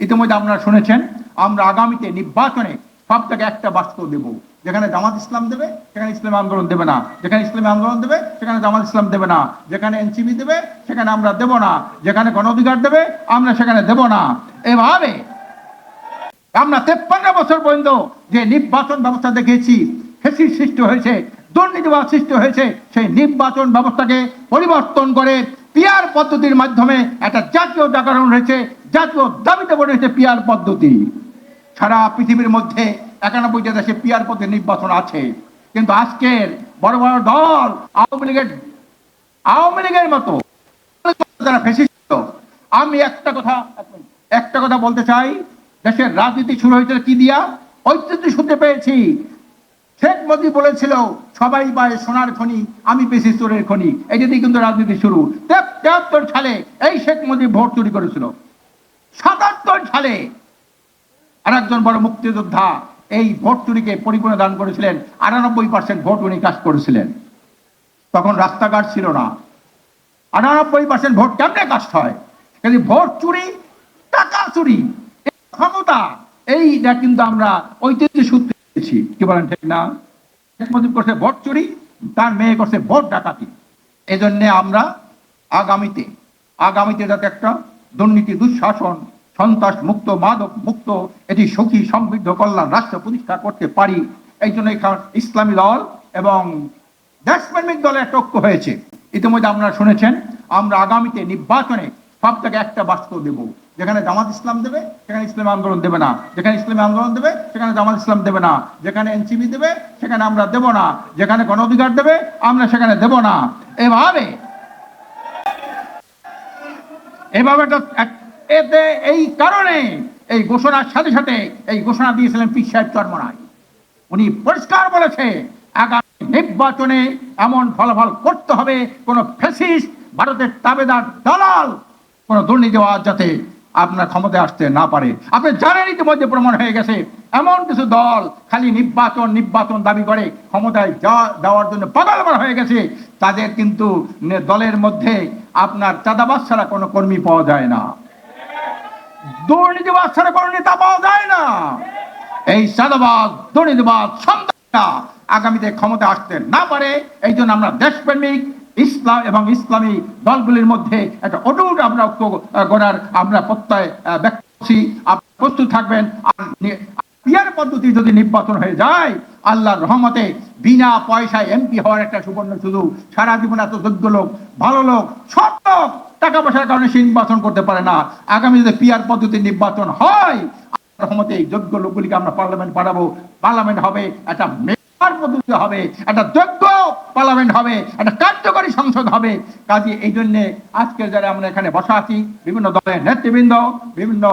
ইতিমধ্যে আপনারা শুনেছেন, আমরা আগামীতে নির্বাচনে সব জায়গায় একটা বাস্তব দেব। যেখানে জামাত ইসলাম দেবে, সেখানে ইসলামী আন্দোলন দেবে না। যেখানে ইসলামী আন্দোলন দেবে, সেখানে জামাত ইসলাম দেবে না। যেখানে এনসিবি দেবে, সেখানে আমরা দেব না। যেখানে গণ অধিকার দেবে, আমরা সেখানে দেব না। এভাবে আমরা তেপ্পান্ন বছর পর্যন্ত যে নির্বাচন ব্যবস্থা দেখেছি ফেসির সৃষ্টি হয়েছে, দুর্নীতিবাদ সৃষ্টি হয়েছে, সেই নির্বাচন ব্যবস্থাকে পরিবর্তন করে পিয়ার পদ্ধতির মাধ্যমে একটা জাতীয় জাগরণ হয়েছে জাতীয় দাবিতে বলে হয়েছে পিয়ার পদ্ধতি। সারা পৃথিবীর মধ্যে একানব্বইটা দেশে পিয়ার পদ্ধতি নির্বাচন আছে। কিন্তু আজকের বড় বড় দল আওয়ামী লীগের আওয়ামী লীগের মতো আমি একটা কথা একটা কথা বলতে চাই। দেশের রাজনীতি শুরু হয়েছিল কি দিয়া? ঐতিহ্য শুনতে পেয়েছি। শেখ মোদী বলেছিল, সবাই পায় সোনার খনি, আমি পেয়েছি চোরের খনি। এই যদি কিন্তু রাজনীতি শুরু। তেহাত্তর সালে এই শেখ মোদী ভোট চুরি করেছিল। সাতাত্তর সালে আর একজন বড় মুক্তিযোদ্ধা এই ভোট চুরিকে পরিপূর্ণ দান করেছিলেন। আটানব্বই পার্সেন্ট ভোট উনি কাজ করেছিলেন। তখন রাস্তাঘাট ছিল না। আটানব্বই পার্সেন্ট ভোট কেমনে কাস্ট হয়? কিন্তু ভোট চুরি, টাকা চুরি এই ক্ষমতা এইটা কিন্তু আমরা ঐতিহ্য সূত্রে পেয়েছি কি বলেন ঠিক না? মুজিব করছে ভোট চুরি, তার মেয়ে করছে ভোট ডাকাতি। এই জন্যে আমরা আগামীতে আগামীতে যাতে একটা দুর্নীতি, দুঃশাসন, সন্ত্রাস মুক্ত, মাদক মুক্ত, এটি সুখী সমৃদ্ধ কল্যাণ রাষ্ট্র প্রতিষ্ঠা করতে পারি। এই জন্য ইসলামী দল এবং দেশপ্রেমিক দলের একটা হয়েছে। ইতিমধ্যে আপনারা শুনেছেন, আমরা আগামীতে নির্বাচনে সব জায়গায় একটা বাস্তব দেব। যেখানে জামাত ইসলাম দেবে, সেখানে ইসলামী আন্দোলন দেবে না। যেখানে ইসলামী আন্দোলন দেবে, সেখানে জামাত ইসলাম দেবে না। যেখানে এনসিবি দেবে, সেখানে আমরা দেব না। যেখানে গণ অধিকার দেবে, আমরা সেখানে দেব না। এভাবে এভাবে এতে এই কারণে এই ঘোষণার সাথে সাথে এই ঘোষণা দিয়েছিলেন পীর সাহেব চর্মনায় উনি পরিষ্কার বলেছে, আগামী নির্বাচনে এমন ফলাফল করতে হবে, কোন ফেসিস ভারতের তাবেদার দালাল, কোন দুর্নীতিবাদ যাতে আপনার ক্ষমতায় আসতে না পারে। আপনি জানেন ইতিমধ্যে প্রমাণ হয়ে গেছে, এমন কিছু দল খালি নির্বাচন নির্বাচন দাবি করে ক্ষমতায় যাওয়ার জন্য পাগল হয়ে গেছে। তাদের কিন্তু দলের মধ্যে আপনার চাঁদাবাস ছাড়া কোনো কর্মী পাওয়া যায় না। দুর্নীতিবাদ ছাড়া কোনো নেতা পাওয়া যায় না। এই সাদাবাদ দুর্নীতিবাদ সন্ত্রাসটা আগামীতে ক্ষমতা আসতে না পারে, এই জন্য আমরা দেশপ্রেমিক, ইসলাম এবং ইসলামী দলগুলির মধ্যে একটা অটুট আমরা গড়ার আমরা প্রত্যয় ব্যক্ত করছি। আপনি প্রস্তুত থাকবেন। পদ্ধতি যদি নির্বাচন হয়ে যায়, আল্লাহর রহমতে বিনা পয়সায় এমপি হওয়ার একটা সুবর্ণ সুযোগ। সারা জীবন এত যোগ্য লোক, ভালো লোক সব লোক, টাকা পয়সার কারণে সে নির্বাচন করতে পারে না। আগামী যদি পিয়ার পদ্ধতি নির্বাচন হয় রহমতে এই যোগ্য লোকগুলিকে আমরা পার্লামেন্ট পাঠাবো। পার্লামেন্ট হবে একটা পদ্ধতি হবে, একটা যোগ্য পার্লামেন্ট হবে, একটা কার্যকরী সংসদ হবে। কাজে এই জন্যে আজকে যারা আমরা এখানে বসা আছি, বিভিন্ন দলের নেতৃবৃন্দ, বিভিন্ন